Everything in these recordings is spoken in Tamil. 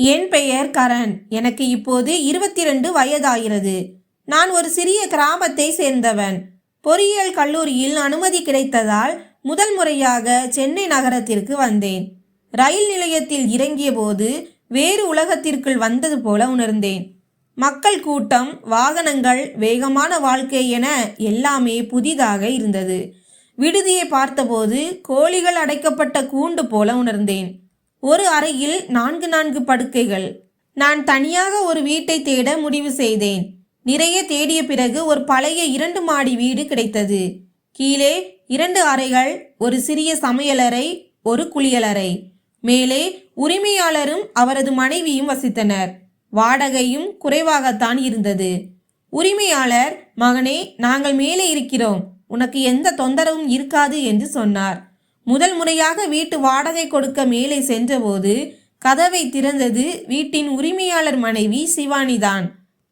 என் பெயர் கரண். எனக்கு இப்போது இருபத்தி ரெண்டு வயதாகிறது. நான் ஒரு சிறிய கிராமத்தை சேர்ந்தவன். பொறியியல் கல்லூரியில் அனுமதி கிடைத்ததால் முதல் முறையாக சென்னை நகரத்திற்கு வந்தேன். ரயில் நிலையத்தில் இறங்கியபோது வேறு உலகத்திற்குள் வந்தது போல உணர்ந்தேன். மக்கள் கூட்டம் வாகனங்கள் வேகமான வாழ்க்கை என எல்லாமே புதிதாக இருந்தது. விடுதியை பார்த்தபோது கோழிகள் அடைக்கப்பட்ட கூண்டு போல உணர்ந்தேன். ஒரு அறையில் நான்கு நான்கு படுக்கைகள். நான் தனியாக ஒரு வீட்டை தேட முடிவு செய்தேன். நிறைய தேடிய பிறகு ஒரு பழைய இரண்டு மாடி வீடு கிடைத்தது. கீழே இரண்டு அறைகள் ஒரு சிறிய சமையலறை ஒரு குளியலறை. மேலே உரிமையாளரும் அவரது மனைவியும் வசித்தனர். வாடகையும் குறைவாகத்தான் இருந்தது. உரிமையாளர் மகனே நாங்கள் மேலே இருக்கிறோம். உனக்கு எந்த தொந்தரவும் இருக்காது என்று சொன்னார். முதல் முறையாக வீட்டு வாடகை கொடுக்க மேலே சென்றபோது கதவை திறந்தது வீட்டின் உரிமையாளர் மனைவி சிவானிதான்.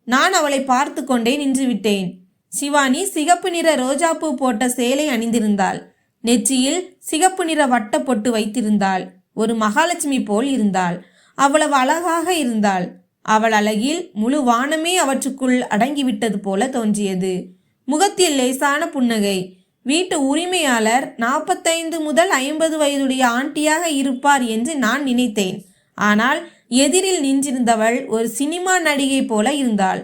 நான் அவளை பார்த்து கொண்டே நின்றுவிட்டேன். சிவானி சிகப்பு நிற ரோஜாப்பூ போட்ட சேலை அணிந்திருந்தாள். நெற்றியில் சிகப்பு நிற வட்ட பொட்டு வைத்திருந்தாள். ஒரு மகாலட்சுமி போல் இருந்தாள். அவ்வளவு அழகாக இருந்தாள். அவள் அழகில் முழு வானமே அவற்றுக்குள் அடங்கிவிட்டது போல தோன்றியது. முகத்தில் லேசான புன்னகை. வீட்டு உரிமையாளர் நாற்பத்தைந்து முதல் ஐம்பது வயதுடைய ஆண்டியாக இருப்பார் என்று நான் நினைத்தேன். ஆனால் எதிரில் நின்றிருந்தவள் ஒரு சினிமா நடிகை போல இருந்தாள்.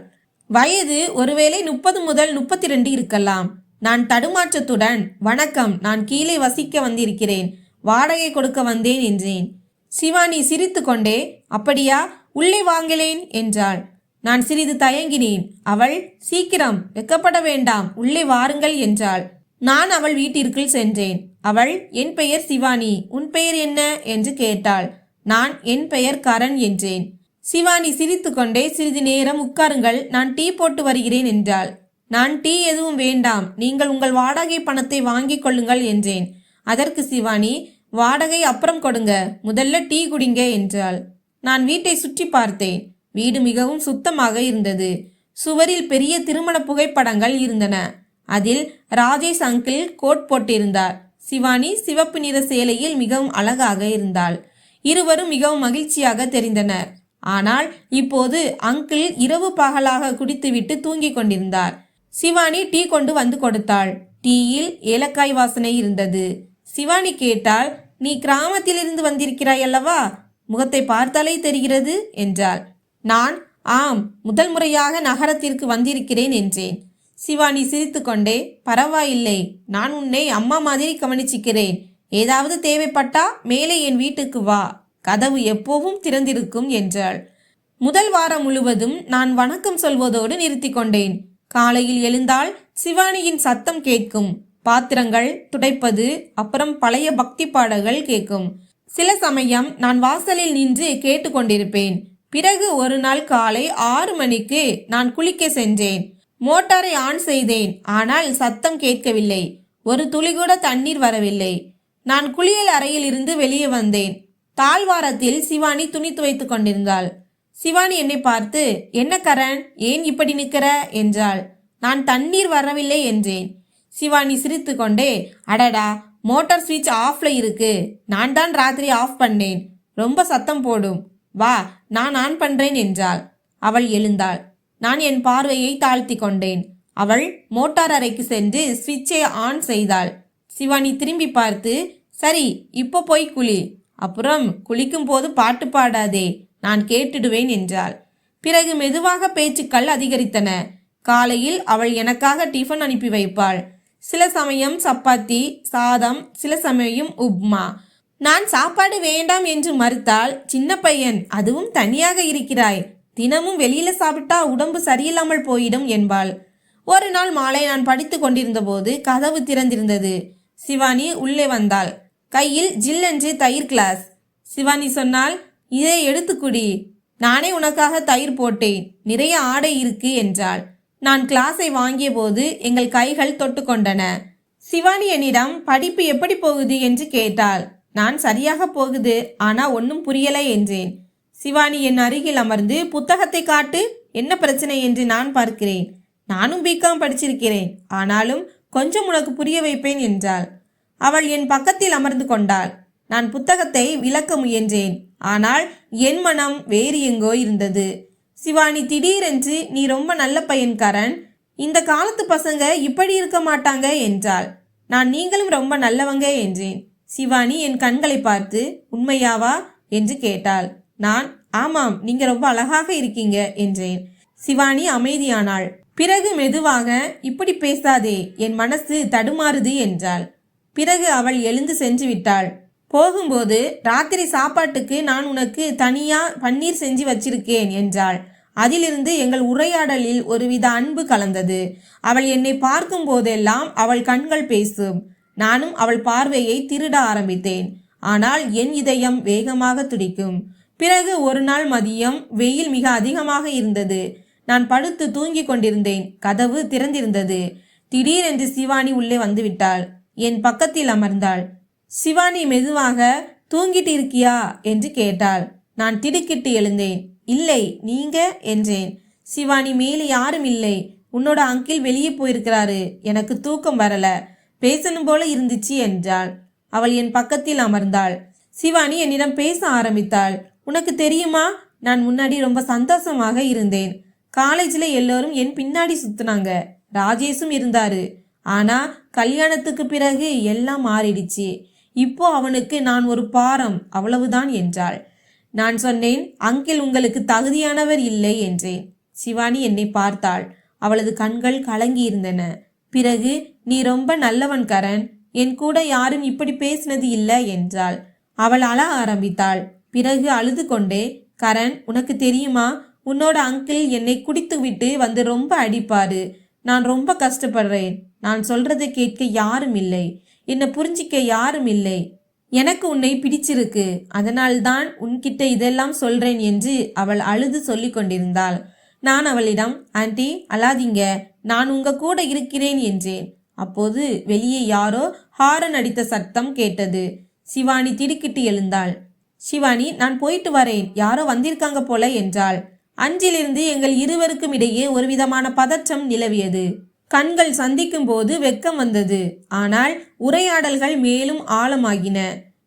வயது ஒருவேளை முப்பது முதல் முப்பத்தி ரெண்டு இருக்கலாம். நான் தடுமாற்றத்துடன் வணக்கம் நான் கீழே வசிக்க வந்திருக்கிறேன். வாடகை கொடுக்க வந்தேன் என்றேன். சிவானி சிரித்துக்கொண்டே அப்படியா உள்ளே வாங்கிலேன் என்றாள். நான் சிறிது தயங்கினேன். அவள் சீக்கிரம் வெக்கப்பட வேண்டாம் உள்ளே வாருங்கள் என்றாள். நான் அவள் வீட்டிற்குள் சென்றேன். அவள் என் பெயர் சிவானி. உன் பெயர் என்ன? என்று கேட்டாள். நான் என் பெயர் கரண் என்றேன். சிவானி சிரித்துக்கொண்டே சிறிது நேரம் உட்காருங்கள். நான் டீ போட்டு வருகிறேன் என்றாள். நான் டீ எதுவும் வேண்டாம். நீங்கள் உங்கள் வாடகை பணத்தை வாங்கிக் கொள்ளுங்கள் என்றேன். அதற்கு சிவானி வாடகை அப்புறம் கொடுங்க. முதல்ல டீ குடிங்க என்றாள். நான் வீட்டை சுற்றி பார்த்தேன். வீடு மிகவும் சுத்தமாக இருந்தது. சுவரில் பெரிய திருமண புகைப்படங்கள் இருந்தன. அதில் ராஜேஷ் அங்கிள் கோட் போட்டிருந்தார். சிவானி சிவப்பு நிற சேலையில் மிகவும் அழகாக இருந்தாள். இருவரும் மிகவும் மகிழ்ச்சியாக தெரிந்தனர். ஆனால் இப்போது அங்கிள் இரவு பகலாக குடித்துவிட்டு தூங்கிக் கொண்டிருந்தார். சிவானி டீ கொண்டு வந்து கொடுத்தாள். டீயில் ஏலக்காய் வாசனை இருந்தது. சிவானி கேட்டால் நீ கிராமத்திலிருந்து வந்திருக்கிறாய் அல்லவா? முகத்தை பார்த்தாலே தெரிகிறது என்றாள். நான்? ஆம் முதல் முறையாக நகரத்திற்கு வந்திருக்கிறேன் என்றேன். சிவானி சிரித்துக்கொண்டே பரவாயில்லை நான் உன்னை அம்மா மாதிரி கவனிச்சிக்கிறேன். ஏதாவது தேவைப்பட்டா மேலே என் வீட்டுக்கு வா. கதவு எப்போவும் திறந்திருக்கும் என்றாள். முதல் வாரம் முழுவதும் நான் வணக்கம் சொல்வதோடு நிறுத்தி கொண்டேன். காலையில் எழுந்தால் சிவானியின் சத்தம் கேட்கும். பாத்திரங்கள் துடைப்பது அப்புறம் பழைய பக்தி பாடல்கள் கேட்கும். சில சமயம் நான் வாசலில் நின்று கேட்டுக்கொண்டிருப்பேன் பிறகு ஒரு நாள் காலை ஆறு மணிக்கு நான் குளிக்க சென்றேன். மோட்டாரை ஆன் செய்தேன். ஆனால் சத்தம் கேட்கவில்லை. ஒரு துளி கூட தண்ணீர் வரவில்லை. நான் குளியல் அறையில் இருந்து வெளியே வந்தேன். தாழ்வாரத்தில் சிவானி துணி துவைத்துக் கொண்டிருந்தாள். சிவானி என்னை பார்த்து என்ன கரண் ஏன் இப்படி நிற்கிற? என்றாள். நான் தண்ணீர் வரவில்லை என்றேன். சிவானி சிரித்து கொண்டே அடடா மோட்டார் ஸ்விட்ச் ஆஃப்ல இருக்கு. நான் தான் ராத்திரி ஆஃப் பண்ணேன். ரொம்ப சத்தம் போடும். வா நான் ஆன் பண்றேன் என்றாள். அவள் எழுந்தாள். நான் என் பார்வையை தாழ்த்தி கொண்டேன். அவள் மோட்டார் அறைக்கு சென்று ஸ்விட்சை ஆன் செய்தாள். சிவானி திரும்பி பார்த்து சரி இப்போ போய் குளி. அப்புறம் குளிக்கும் போது பாட்டு பாடாதே நான் கேட்டுடுவேன் என்றாள். பிறகு மெதுவாக பேச்சுக்கள் அதிகரித்தன. காலையில் அவள் எனக்காக டிஃபன் அனுப்பி வைப்பாள். சில சமயம் சப்பாத்தி சாதம் சில சமயம் உப்மா. நான் சாப்பாடு வேண்டாம் என்று மறுத்தால் சின்ன பையன் அதுவும் தனியாக இருக்கிறாய். தினமும் வெளியில சாப்பிட்டா உடம்பு சரியில்லாமல் போயிடும் என்பாள். ஒரு நாள் மாலை நான் படித்து கொண்டிருந்த போது கதவு திறந்திருந்தது. சிவானி உள்ளே வந்தாள். கையில் ஜில்லென்று தயிர் கிளாஸ். சிவானி சொன்னால் இதை எடுத்துக்குடி நானே உனக்காக தயிர் போட்டேன். நிறைய ஆடை இருக்கு என்றாள். நான் கிளாஸை வாங்கிய போது எங்கள் கைகள் தொட்டுக்கொண்டன சிவானி என்னிடம் படிப்பு எப்படி போகுது? என்று கேட்டாள். நான் சரியாக போகுது. ஆனா ஒன்றும் புரியலை என்றேன். சிவானி என் அருகில் அமர்ந்து புத்தகத்தை காட்டு என்ன பிரச்சனை என்று நான் பார்க்கிறேன். நானும் பிகாம் படிச்சிருக்கிறேன். ஆனாலும் கொஞ்சம் உனக்கு புரிய வைப்பேன் என்றாள். அவள் என் பக்கத்தில் அமர்ந்து கொண்டாள். நான் புத்தகத்தை விளக்க முயன்றேன். ஆனால் என் மனம் வேறு எங்கோ இருந்தது. சிவானி திடீரென்று நீ ரொம்ப நல்ல பையன்காரன். இந்த காலத்து பசங்க இப்படி இருக்க மாட்டாங்க என்றாள். நான் நீங்களும் ரொம்ப நல்லவங்க என்றேன். சிவானி என் கண்களை பார்த்து உண்மையாவா? என்று கேட்டாள். நான் ஆமாம் நீங்க ரொம்ப அழகாக இருக்கீங்க என்றேன். சிவானி அமைதியானாள். பிறகு மெதுவாக இப்படி பேசாதே என் மனசு தடுமாறுது என்றாள். பிறகு அவள் எழுந்து சென்று விட்டாள். போகும்போது ராத்திரி சாப்பாட்டுக்கு நான் உனக்கு தனியா பன்னீர் செஞ்சு வச்சிருக்கேன் என்றாள். அதிலிருந்து எங்கள் உரையாடலில் ஒருவித அன்பு கலந்தது. அவள் என்னை பார்க்கும் போதெல்லாம் அவள் கண்கள் பேசும். நானும் அவள் பார்வையை திருட ஆரம்பித்தேன். ஆனால் என் இதயம் வேகமாக துடிக்கும். பிறகு ஒரு நாள் மதியம் வெயில் மிக அதிகமாக இருந்தது. நான் படுத்து தூங்கிக் கொண்டிருந்தேன். கதவு திறந்திருந்தது. திடீரென்று சிவானி உள்ளே வந்துவிட்டாள். என் பக்கத்தில் அமர்ந்தாள். சிவானி மெதுவாக தூங்கிட்டு இருக்கியா என்று கேட்டாள். நான் திடுக்கிட்டு எழுந்தேன். இல்லை நீங்க? என்றேன். சிவானி மேலே யாரும் இல்லை. உன்னோட அங்கிள் வெளியே போயிருக்கிறாரு. எனக்கு தூக்கம் வரல. பேசணும் போல இருந்துச்சு என்றாள். அவள் என் பக்கத்தில் அமர்ந்தாள். சிவானி என்னிடம் பேச ஆரம்பித்தாள். உனக்கு தெரியுமா? நான் முன்னாடி ரொம்ப சந்தோஷமாக இருந்தேன். காலேஜில் எல்லோரும் என் பின்னாடி சுத்துனாங்க. ராஜேஷும் இருந்தாரு. ஆனா கல்யாணத்துக்கு பிறகு எல்லாம் மாறிடுச்சு. இப்போ அவனுக்கு நான் ஒரு பாரம் அவ்வளவுதான் என்றாள். நான் சொன்னேன் அங்கிள் உங்களுக்கு தகுதியானவர் இல்லை என்றேன். சிவானி என்னை பார்த்தாள். அவளது கண்கள் கலங்கி இருந்தன பிறகு நீ ரொம்ப நல்லவன் கரண். என் கூட யாரும் இப்படி பேசினது இல்லை என்றாள். அவள் அழ ஆரம்பித்தாள். பிறகு அழுது கொண்டே கரண் உனக்கு தெரியுமா? உன்னோட அங்கிள் என்னை குடித்து விட்டு வந்து ரொம்ப அடிப்பாரு. நான் ரொம்ப கஷ்டப்படுறேன். நான் சொல்றதை கேட்க யாரும் இல்லை. என்னை புரிஞ்சிக்க யாரும் இல்லை. எனக்கு உன்னை பிடிச்சிருக்கு. அதனால்தான் உன்கிட்ட இதெல்லாம் சொல்றேன் என்று அவள் அழுது சொல்லிக் கொண்டிருந்தாள். நான் அவளிடம் ஆன்ட்டி அழாதீங்க. நான் உங்க கூட இருக்கிறேன் என்றேன். அப்போது வெளியே யாரோ ஹாரன் அடித்த சத்தம் கேட்டது. சிவானி திடுக்கிட்டு எழுந்தாள். சிவானி நான் போயிட்டு வரேன். யாரோ வந்திருக்காங்க போல என்றாள். அஞ்சிலிருந்து எங்கள் இருவருக்கும் இடையே ஒரு விதமான பதற்றம் நிலவியது. கண்கள் சந்திக்கும் போது வெக்கம் வந்தது. ஆனால் உரையாடல்கள் மேலும் ஆழமாகின.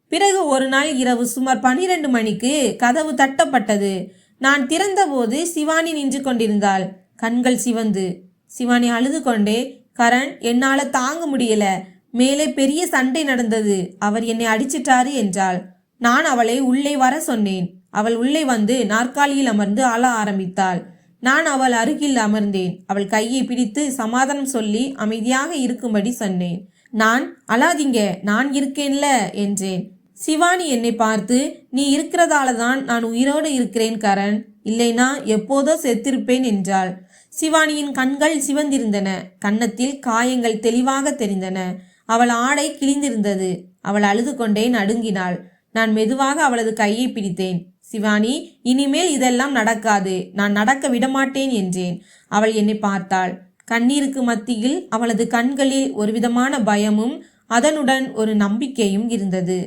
பிறகு ஒரு நாள் இரவு சுமார் பனிரெண்டு மணிக்கு கதவு தட்டப்பட்டது. நான் திறந்தபோது சிவானி நின்று கொண்டிருந்தாள். கண்கள் சிவந்து. சிவானி அழுது கொண்டே. கரண் என்னால தாங்க முடியல. மேலே பெரிய சண்டை நடந்தது. அவர் என்னை அடிச்சிட்டாரு என்றாள். நான் அவளை உள்ளே வர சொன்னேன். அவள் உள்ளே வந்து நாற்காலியில் அமர்ந்து அழ ஆரம்பித்தாள். நான் அவள் அருகில் அமர்ந்தேன். அவள் கையை பிடித்து சமாதானம் சொல்லி அமைதியாக இருக்கும்படி சொன்னேன். நான் அழாதீங்க நான் இருக்கேன்ல என்றேன். சிவானி என்னை பார்த்து நீ இருக்கிறதால தான் நான் உயிரோடு இருக்கிறேன் கரண். இல்லைனா எப்போதோ செத்திருப்பேன் என்றாள். சிவானியின் கண்கள் சிவந்திருந்தன. கன்னத்தில் காயங்கள் தெளிவாக தெரிந்தன. அவள் ஆடை கிழிந்திருந்தது. அவள் அழுது கொண்டே நடுங்கினாள். நான் மெதுவாக அவளது கையை பிடித்தேன். சிவானி இனிமேல் இதெல்லாம் நடக்காது. நான் நடக்க விடமாட்டேன் என்றேன். அவள் என்னை பார்த்தாள். கண்ணீருக்கு மத்தியில் அவளது கண்களில் ஒரு விதமான பயமும் அதனுடன் ஒரு நம்பிக்கையும் இருந்தது.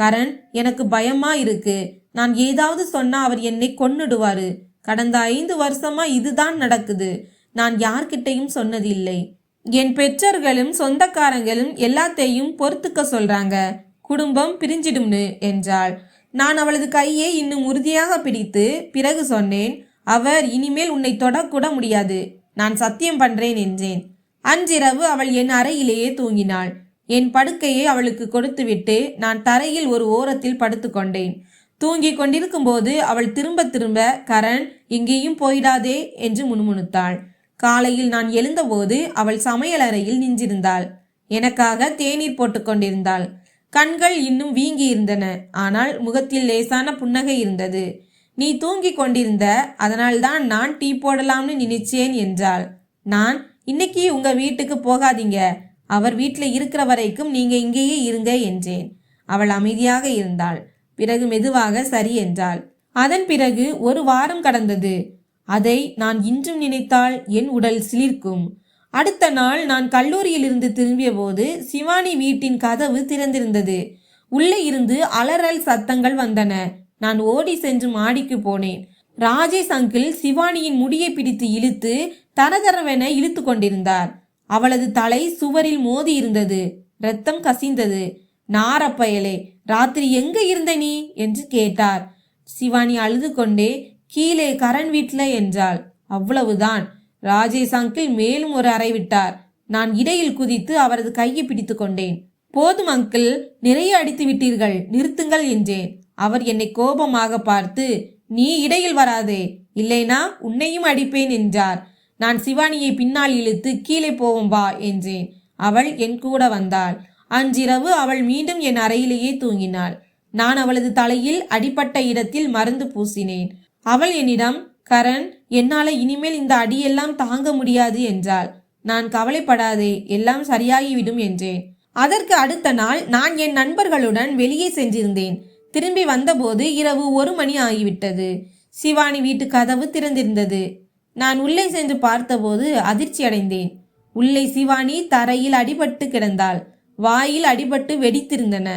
கரண் எனக்கு பயமா இருக்கு. நான் ஏதாவது சொன்னா அவர் என்னை கொன்னுடுவாரு. கடந்த ஐந்து வருஷமா இதுதான் நடக்குது. நான் யார்கிட்டையும் சொன்னதில்லை. என் பெற்றோர்களும் சொந்தக்காரங்களும் எல்லாத்தையும் பொறுத்துக்க சொல்றாங்க. குடும்பம் பிரிஞ்சிடும்னு என்றாள். நான் அவளது கையை இன்னும் உறுதியாக பிடித்து பிறகு சொன்னேன் அவர் இனிமேல் உன்னை தொடக்கூட முடியாது. நான் சத்தியம் பண்றேன் என்றேன். அன்றிரவு அவள் என் அறையிலேயே தூங்கினாள். என் படுக்கையை அவளுக்கு கொடுத்துவிட்டு நான் தரையில் ஒரு ஓரத்தில் படுத்துக்கொண்டேன் தூங்கிக் கொண்டிருக்கும்போது அவள் திரும்ப திரும்ப கரண் எங்கேயும் போயிடாதே என்று முணுமுணுத்தாள். காலையில் நான் எழுந்தபோது அவள் சமையலறையில் நின்றிருந்தாள். எனக்காக தேநீர் போட்டுக்கொண்டிருந்தாள் கண்கள் இன்னும் வீங்கி இருந்தன ஆனால் முகத்தில் லேசான புன்னகை இருந்தது. நீ தூங்கிக் கொண்டிருந்த அதனால்தான் நான் டீ போடலாம்னு நினைச்சேன் என்றாள். நான்? இன்னைக்கு உங்க வீட்டுக்கு போகாதீங்க. அவர் வீட்டில் இருக்கிற வரைக்கும் நீங்க இங்கேயே இருங்க என்றேன். அவள் அமைதியாக இருந்தாள். பிறகு மெதுவாக சரி என்றாள். அதன் பிறகு ஒரு வாரம் கடந்தது. அதை நான் இன்றும் நினைத்தால் என் உடல் சிலிர்க்கும். அடுத்த நாள் நான் கல்லூரியிலிருந்து திரும்பிய போது சிவானி வீட்டின் கதவு திறந்திருந்தது. உள்ளே இருந்து அலறல் சத்தங்கள் வந்தன. நான் ஓடி சென்று மாடிக்கு போனேன். ராஜேஷ் அங்கிள் சிவானியின் முடியை பிடித்து இழுத்து தரதரவென இழுத்து கொண்டிருந்தார். அவளது தலை சுவரில் மோதி இருந்தது. ரத்தம் கசிந்தது. நாரப்பயலே ராத்திரி எங்க இருந்த நீ? என்று கேட்டார். சிவானி அழுது கொண்டே கீழே கரண் வீட்டில் என்றாள். அவ்வளவுதான். ராஜேஷ் அங்கிள் மேலும் ஒரு அறை விட்டார். நான் இடையில் குதித்து அவரது கையை பிடித்து கொண்டேன். போதும் அங்கிள் நிறைய அடித்து விட்டீர்கள் நிறுத்துங்கள் என்றேன். அவர் என்னை கோபமாக பார்த்து நீ இடையில் வராதே இல்லைனா உன்னையும் அடிப்பேன் என்றார். நான் சிவானியை பின்னால் இழுத்து கீழே போவோம் வா என்றேன். அவள் என் கூட வந்தாள். அன்றிரவு அவள் மீண்டும் என் அறையிலேயே தூங்கினாள். நான் அவளது தலையில் அடிப்பட்ட இடத்தில் மருந்து பூசினேன். அவள் என்னிடம் கரண் என்னால இனிமேல் இந்த அடியெல்லாம் தாங்க முடியாது என்றாள். நான் கவலைப்படாதே எல்லாம் சரியாகிவிடும் என்றேன். அதற்கு அடுத்த நாள் நான் என் நண்பர்களுடன் வெளியே சென்றிருந்தேன். திரும்பி வந்தபோது இரவு ஒரு மணி ஆகிவிட்டது. சிவானி வீட்டு கதவு திறந்திருந்தது. நான் உள்ளே சென்று பார்த்தபோது அதிர்ச்சி அடைந்தேன். உள்ளே சிவானி தரையில் அடிபட்டு கிடந்தாள். வாயில் அடிபட்டு வெடித்திருந்தன.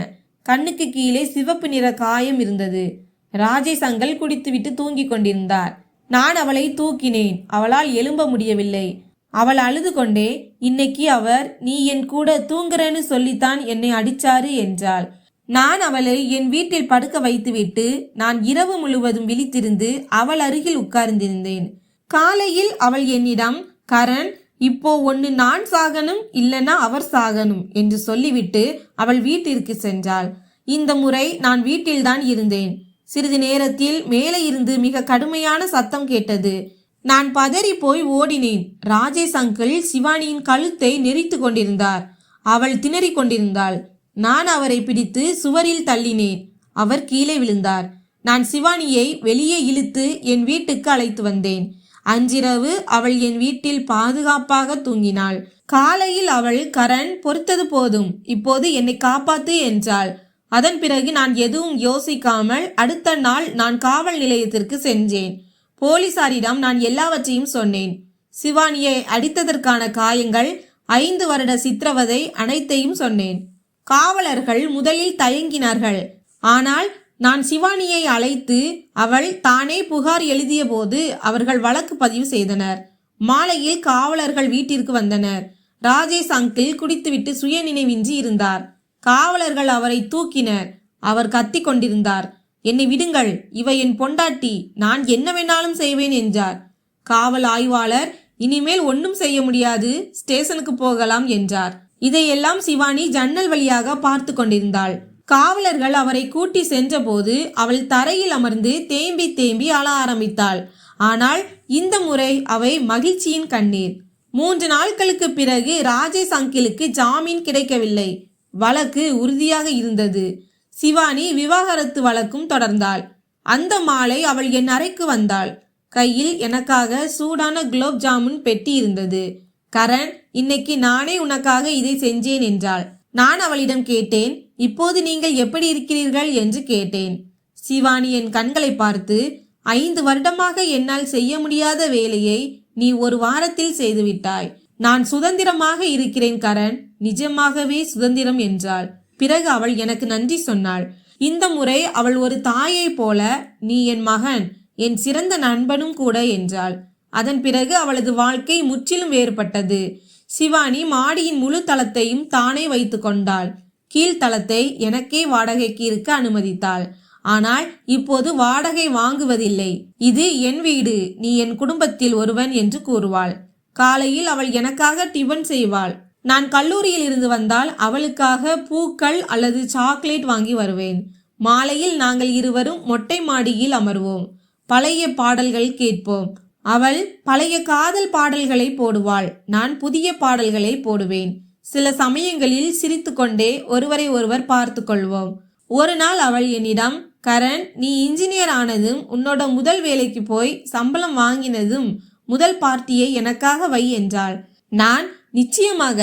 கண்ணுக்கு கீழே சிவப்பு நிற காயம் இருந்தது. ராஜேஷ் அங்கல் குடித்துவிட்டு தூங்கிக் கொண்டிருந்தார். நான் அவளை தூக்கினேன். அவளால் எழும்ப முடியவில்லை. அவள் அழுது கொண்டே இன்னைக்கு அவர் நீ என் கூட தூங்குறேன்னு சொல்லித்தான் என்னை அடிச்சாரு என்றாள். நான் அவளை என் வீட்டில் படுக்க வைத்துவிட்டு நான் இரவு முழுவதும் விழித்திருந்து அவள் அருகில் உட்கார்ந்திருந்தேன். காலையில் அவள் என்னிடம் கரண் இப்போ ஒன்னு நான் சாகணும் இல்லனா அவர் சாகணும் என்று சொல்லிவிட்டு அவள் வீட்டிற்கு சென்றாள். இந்த முறை நான் வீட்டில்தான் இருந்தேன். சிறிது நேரத்தில் மேலே இருந்து மிக கடுமையான சத்தம் கேட்டது. நான் பதறி போய் ஓடினேன். ராஜேஷ் அங்கிள் சிவானியின் கழுத்தை நெறித்து கொண்டிருந்தார். அவள் திணறிக் கொண்டிருந்தாள். நான் அவரை பிடித்து சுவரில் தள்ளினேன். அவர் கீழே விழுந்தார். நான் சிவானியை வெளியே இழுத்து என் வீட்டுக்கு அழைத்து வந்தேன். அன்றிரவு அவள் என் வீட்டில் பாதுகாப்பாக தூங்கினாள். காலையில் அவள் கரண் பொறுத்தது போதும். இப்போது என்னை காப்பாத்து என்றாள். அதன் பிறகு நான் எதுவும் யோசிக்காமல் அடுத்த நாள் நான் காவல் நிலையத்திற்கு சென்றேன். போலீசாரிடம் நான் எல்லாவற்றையும் சொன்னேன். சிவானியை அடித்ததற்கான காயங்கள் ஐந்து வருட சித்திரவதை அனைத்தையும் சொன்னேன். காவலர்கள் முதலில் தயங்கினார்கள். ஆனால் நான் சிவானியை அழைத்து அவள் தானே புகார் எழுதிய போது அவர்கள் வழக்கு பதிவு செய்தனர். மாலையில் காவலர்கள் வீட்டிற்கு வந்தனர். ராஜேஷ் அங்கிள் குடித்துவிட்டு சுயநினைவின்றி இருந்தார். காவலர்கள் அவரை தூக்கினர். அவர் கத்திக் கொண்டிருந்தார். என்னை விடுங்கள். இவை என் பொண்டாட்டி. நான் என்ன வேணாலும் செய்வேன் என்றார். காவல் ஆய்வாளர் இனிமேல் ஒன்றும் செய்ய முடியாது. ஸ்டேஷனுக்கு போகலாம் என்றார். இதையெல்லாம் சிவானி ஜன்னல் வழியாக பார்த்து கொண்டிருந்தாள். காவலர்கள் அவரை கூட்டி சென்றபோது அவள் தரையில் அமர்ந்து தேம்பி தேம்பி அழ ஆரம்பித்தாள். ஆனால் இந்த முறை அவை மகிழ்ச்சியின் கண்ணீர். மூன்று நாட்களுக்கு பிறகு ராஜேஷ் அங்கிளுக்கு ஜாமீன் கிடைக்கவில்லை. வழக்கு உறுதியாக இருந்தது. சிவானி விவாகரத்து வழக்கும் தொடர்ந்தாள். அந்த மாலை அவள் என் அறைக்கு வந்தாள். கையில் எனக்காக சூடான குலோப் ஜாமுன் பெட்டி இருந்தது கரண் இன்னைக்கு நானே உனக்காக இதை செஞ்சேன் என்றாள். நான் அவளிடம் கேட்டேன். இப்போது நீங்கள் எப்படி இருக்கிறீர்கள்? என்று கேட்டேன். சிவானி என் கண்களை பார்த்து ஐந்து வருடமாக என்னால் செய்ய முடியாத வேலையை நீ ஒரு வாரத்தில் செய்துவிட்டாய். நான் சுதந்திரமாக இருக்கிறேன் கரண். நிஜமாகவே சுதந்திரம் என்றாள். பிறகு அவள் எனக்கு நன்றி சொன்னாள். இந்த முறை அவள் ஒரு தாயைப் போல நீ என் மகன் என் சிறந்த நண்பனும் கூட என்றாள். அதன் பிறகு அவளது வாழ்க்கை முற்றிலும் வேறுபட்டது. சிவானி மாடியின் முழு தளத்தையும் தானே வைத்து கொண்டாள். கீழ்த்தளத்தை எனக்கே வாடகைக்கு இருக்க அனுமதித்தாள். ஆனால் இப்போது வாடகை வாங்குவதில்லை. இது என் வீடு நீ என் குடும்பத்தில் ஒருவன் என்று கூறுவாள். காலையில் அவள் எனக்காக டிபன் செய்வாள். நான் கல்லூரியில் இருந்து வந்தால் அவளுக்காக பூக்கள் அல்லது சாக்லேட் வாங்கி வருவேன். மாலையில் நாங்கள் இருவரும் மொட்டை மாடியில் அமர்வோம். பழைய பாடல்கள் கேட்போம். அவள் பழைய காதல் பாடல்களை போடுவாள். நான் புதிய பாடல்களை போடுவேன். சில சமயங்களில் சிரித்துக்கொண்டே ஒருவரை ஒருவர் பார்த்து கொள்வோம். ஒரு நாள் அவள் என்னிடம் கரண் நீ இன்ஜினியர் ஆனதும் உன்னோட முதல் வேலைக்கு போய் சம்பளம் வாங்கினதும் முதல் பார்ட்டியை எனக்காக வை என்றாள். நான் நிச்சயமாக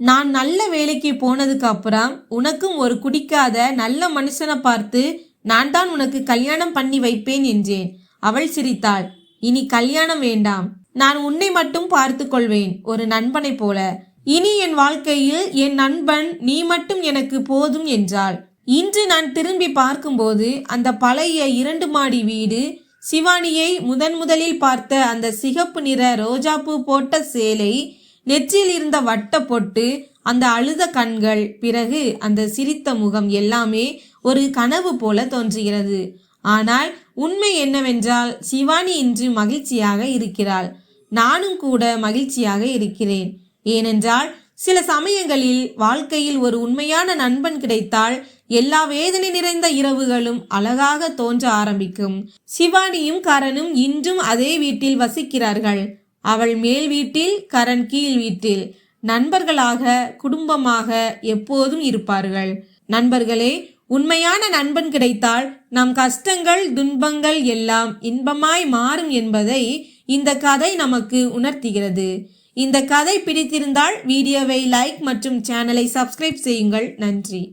நான் நல்ல வேலைக்கு போனதுக்கு அப்புறம் உனக்கும் ஒரு குடிக்காத நல்ல மனுஷனை பார்த்து நான் தான் உனக்கு கல்யாணம் பண்ணி வைப்பேன் என்றேன். அவள் சிரித்தாள். இனி கல்யாணம் வேண்டாம். நான் உன்னை மட்டும் பார்த்து கொள்வேன் ஒரு நண்பனை போல. இனி என் வாழ்க்கையில் என் நண்பன் நீ மட்டும் எனக்கு போதும் என்றாள். இன்று நான் திரும்பி பார்க்கும்போது அந்த பழைய இரண்டு மாடி வீடு சிவானியை முதன் முதலில் பார்த்த அந்த சிகப்பு நிற ரோஜாப்பூ போட்ட சேலை நெற்றியில் இருந்த வட்ட பொட்டு அந்த அழுத கண்கள் பிறகு அந்த சிரித்த முகம் எல்லாமே ஒரு கனவு போல தோன்றுகிறது. ஆனால் உண்மை என்னவென்றால் சிவானி இன்று மகிழ்ச்சியாக இருக்கிறாள். நானும் கூட மகிழ்ச்சியாக இருக்கிறேன். ஏனென்றால் சில சமயங்களில் வாழ்க்கையில் ஒரு உண்மையான நண்பன் கிடைத்தால் எல்லா வேதனை நிறைந்த இரவுகளும் அழகாக தோன்ற ஆரம்பிக்கும். சிவானியும் கரனும் இன்றும் அதே வீட்டில் வசிக்கிறார்கள். அவள் மேல் வீட்டில் கரண் கீழ் வீட்டில். நண்பர்களாக குடும்பமாக எப்போதும் இருப்பார்கள். நண்பர்களே உண்மையான நண்பன் கிடைத்தால் நம் கஷ்டங்கள் துன்பங்கள் எல்லாம் இன்பமாய் மாறும் என்பதை இந்த கதை நமக்கு உணர்த்துகிறது. இந்த கதை பிடித்திருந்தால் வீடியோவை லைக் மற்றும் சேனலை சப்ஸ்கிரைப் செய்யுங்கள். நன்றி.